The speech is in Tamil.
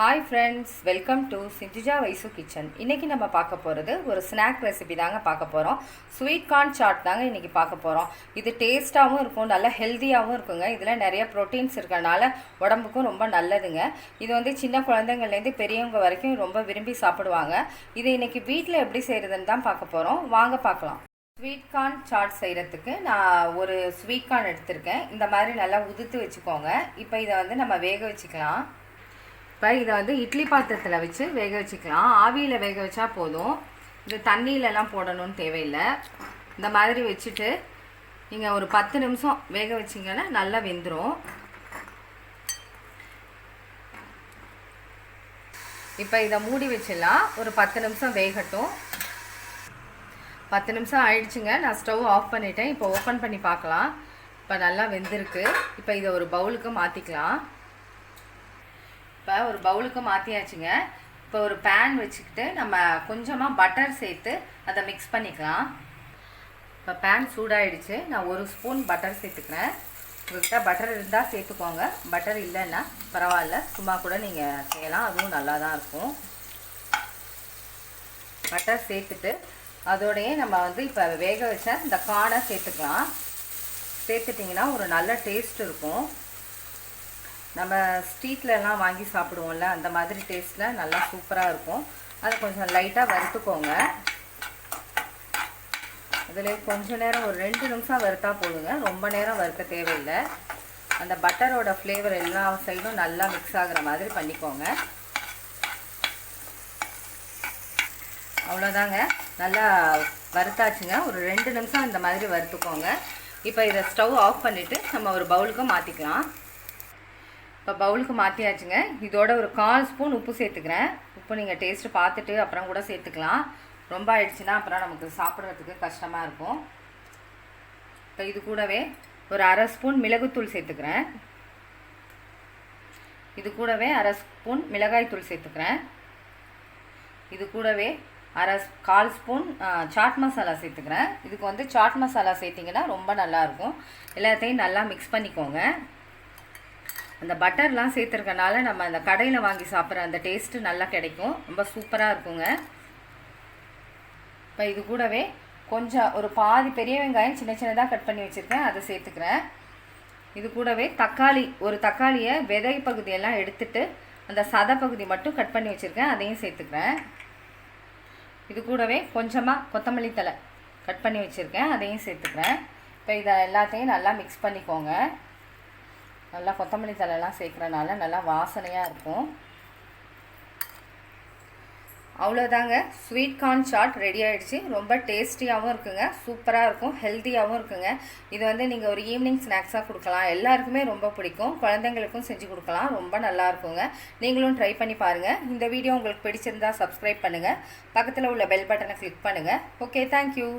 Hi friends welcome to Sinchuja Vaishu kitchen இன்றைக்கி நம்ம பார்க்க போகிறது ஒரு ஸ்நாக் ரெசிபி தாங்க பார்க்க போகிறோம் ஸ்வீட் கார்ன் சாட் தாங்க இன்றைக்கி பார்க்க போகிறோம் இது டேஸ்ட்டாகவும் இருக்கும் நல்ல ஹெல்த்தியாகவும் இருக்குங்க. இதில் நிறைய ப்ரோட்டீன்ஸ் இருக்கறனால உடம்புக்கும் ரொம்ப நல்லதுங்க. இது வந்து சின்ன குழந்தைங்கள்லேருந்து பெரியவங்க வரைக்கும் ரொம்ப விரும்பி சாப்பிடுவாங்க. இது இன்றைக்கி வீட்டில் எப்படி செய்கிறதுன்னு தான் பார்க்க போகிறோம் வாங்க பார்க்கலாம். ஸ்வீட் கார்ன் சாட் செய்கிறதுக்கு நான் ஒரு ஸ்வீட் கார்ன் எடுத்திருக்கேன். இந்த மாதிரி நல்லா உதுத்து வச்சுக்கோங்க. இப்போ இதை வந்து நம்ம வேக வச்சுக்கலாம். இப்போ இதை வந்து இட்லி பாத்திரத்தில் வச்சு வேக வச்சுக்கலாம். ஆவியில் வேக வச்சா போதும். இது தண்ணியிலலாம் போடணும்னு தேவையில்லை. இந்த மாதிரி வச்சுட்டு நீங்கள் ஒரு பத்து நிமிஷம் வேக வச்சிங்கன்னா நல்லா வெந்துடும் இப்போ இதை மூடி வச்சிடலாம். ஒரு பத்து நிமிஷம் வேகட்டும். பத்து நிமிஷம் ஆயிடுச்சுங்க. நான் ஸ்டவ் ஆஃப் பண்ணிட்டேன். இப்போ ஓப்பன் பண்ணி பார்க்கலாம். இப்போ நல்லா வெந்திருக்கு. இப்போ இதை ஒரு பவுலுக்கு மாற்றிக்கலாம் இப்போ ஒரு பவுலுக்கு மாற்றியாச்சுங்க இப்போ ஒரு பேன் வச்சுக்கிட்டு நம்ம கொஞ்சமாக பட்டர் சேர்த்து அதை மிக்ஸ் பண்ணிக்கலாம். இப்போ பேன் சூடாயிடுச்சு. நான் ஒரு ஸ்பூன் பட்டர் சேர்த்துக்கிறேன். உங்கள்கிட்ட பட்டர் இருந்தால் சேர்த்துக்கோங்க. பட்டர் இல்லைன்னா பரவாயில்ல. சும்மா கூட நீங்கள் செய்யலாம். அதுவும் நல்லா தான் இருக்கும். பட்டர் சேர்த்துட்டு அதோடையே நம்ம வந்து இப்போ வேக வச்ச இந்த கானை சேர்த்துக்கலாம். சேர்த்துட்டிங்கன்னா ஒரு நல்ல டேஸ்ட் இருக்கும். நம்ம ஸ்ட்ரீட்லலாம் வாங்கி சாப்பிடுவோம்ல அந்த மாதிரி டேஸ்ட்டில் நல்லா சூப்பராக இருக்கும். அதை கொஞ்சம் லைட்டாக வறுத்துக்கோங்க. அதில் கொஞ்சம் நேரம் ஒரு ரெண்டு நிமிஷம் வறுத்தா போதுங்க. ரொம்ப நேரம் வறுக்க தேவையில்லை. அந்த பட்டரோட ஃப்ளேவர் எல்லா சைடும் நல்லா மிக்ஸ் ஆகிற மாதிரி பண்ணிக்கோங்க. அவ்வளோதாங்க நல்லா வறுத்தாச்சுங்க. ஒரு ரெண்டு நிமிஷம் இந்த மாதிரி வறுத்துக்கோங்க. இப்போ இதை ஸ்டவ் ஆஃப் பண்ணிவிட்டு நம்ம ஒரு பவுலுக்கு மாற்றிக்கலாம் இப்போ பவுலுக்கு மாற்றியாச்சுங்க இதோட ஒரு கால் ஸ்பூன் உப்பு சேர்த்துக்கிறேன். உப்பு நீங்கள் டேஸ்ட்டு பார்த்துட்டு அப்புறம் கூட சேர்த்துக்கலாம். ரொம்ப ஆயிடுச்சுன்னா அப்புறம் நமக்கு சாப்பிட்றதுக்கு கஷ்டமாக இருக்கும். இப்போ இது கூடவே ஒரு அரை ஸ்பூன் மிளகுத்தூள் சேர்த்துக்கிறேன். இது கூடவே அரை ஸ்பூன் மிளகாய்த்தூள் சேர்த்துக்கிறேன். இது கூடவே அரை கால் ஸ்பூன் சாட் மசாலா சேர்த்துக்கிறேன். இதுக்கு வந்து சாட் மசாலா சேர்த்திங்கன்னா ரொம்ப நல்லாயிருக்கும் எல்லாத்தையும் நல்லா மிக்ஸ் பண்ணிக்கோங்க. அந்த பட்டர்லாம் சேர்த்துருக்கனால நம்ம அந்த கடையில் வாங்கி சாப்பிட்ற அந்த டேஸ்ட்டு நல்லா கிடைக்கும். ரொம்ப சூப்பராக இருக்குங்க. இப்போ இது கூடவே கொஞ்சம் ஒரு பாதி பெரிய வெங்காயம் சின்ன சின்னதாக கட் பண்ணி வச்சுருக்கேன். அதை சேர்த்துக்கிறேன். இது கூடவே தக்காளி ஒரு தக்காளியை விதை பகுதியெல்லாம் எடுத்துட்டு அந்த சத பகுதி மட்டும் கட் பண்ணி வச்சுருக்கேன். அதையும் சேர்த்துக்கிறேன். இது கூடவே கொஞ்சமாக கொத்தமல்லி தலை கட் பண்ணி வச்சுருக்கேன். அதையும் சேர்த்துக்கிறேன். இப்போ இதை எல்லாத்தையும் நல்லா மிக்ஸ் பண்ணிக்கோங்க. நல்லா கொத்தமல்லி தலைலாம் சேர்க்குறனால நல்லா வாசனையாக இருக்கும். அவ்வளோதாங்க ஸ்வீட் கார்ன் சாட் ரெடி ஆகிடுச்சு ரொம்ப டேஸ்டியாகவும் இருக்குங்க. சூப்பராக இருக்கும். ஹெல்த்தியாகவும் இருக்குங்க. இது வந்து நீங்கள் ஒரு ஈவினிங் ஸ்நாக்ஸாக கொடுக்கலாம். எல்லாருக்குமே ரொம்ப பிடிக்கும். குழந்தைங்களுக்கும் செஞ்சு கொடுக்கலாம். ரொம்ப நல்லா இருக்குங்க. நீங்களும் ட்ரை பண்ணி பாருங்கள் இந்த வீடியோ உங்களுக்கு பிடிச்சிருந்தா சப்ஸ்கிரைப் பண்ணுங்கள் பக்கத்தில் உள்ள பெல் பட்டனை கிளிக் பண்ணுங்கள் ஓகே தேங்க்யூ